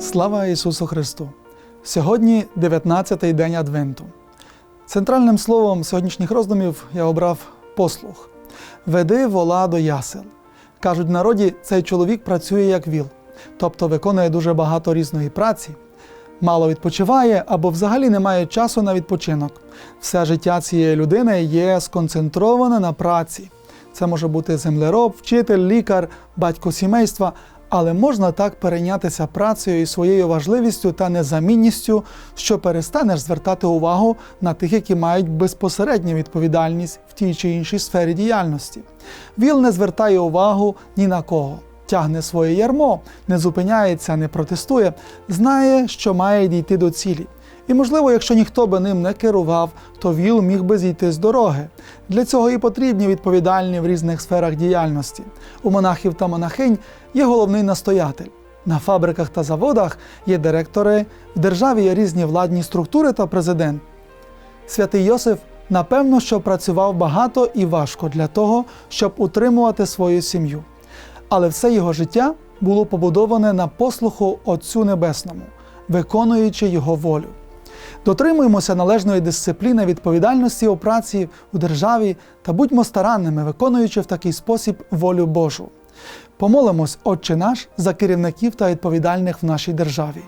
Слава Ісусу Христу! Сьогодні 19-й день Адвенту. Центральним словом сьогоднішніх роздумів я обрав послух. Веди вола до ясел. Кажуть, в народі цей чоловік працює як віл, тобто виконує дуже багато різної праці, мало відпочиває або взагалі не має часу на відпочинок. Все життя цієї людини є сконцентроване на праці. Це може бути землероб, вчитель, лікар, батько сімейства, але можна так перейнятися працею і своєю важливістю та незамінністю, що перестанеш звертати увагу на тих, які мають безпосередню відповідальність в тій чи іншій сфері діяльності. Віл не звертає увагу ні на кого. Тягне своє ярмо, не зупиняється, не протестує, знає, що має дійти до цілі. І, можливо, якщо ніхто би ним не керував, то ВІЛ міг би зійти з дороги. Для цього і потрібні відповідальні в різних сферах діяльності. У монахів та монахинь є головний настоятель. На фабриках та заводах є директори, в державі є різні владні структури та президент. Святий Йосиф, напевно, що працював багато і важко для того, щоб утримувати свою сім'ю. Але все його життя було побудоване на послуху Отцю Небесному, виконуючи його волю. Дотримуємося належної дисципліни відповідальності у праці у державі та будьмо старанними, виконуючи в такий спосіб волю Божу. Помолимось, Отче наш, за керівників та відповідальних в нашій державі.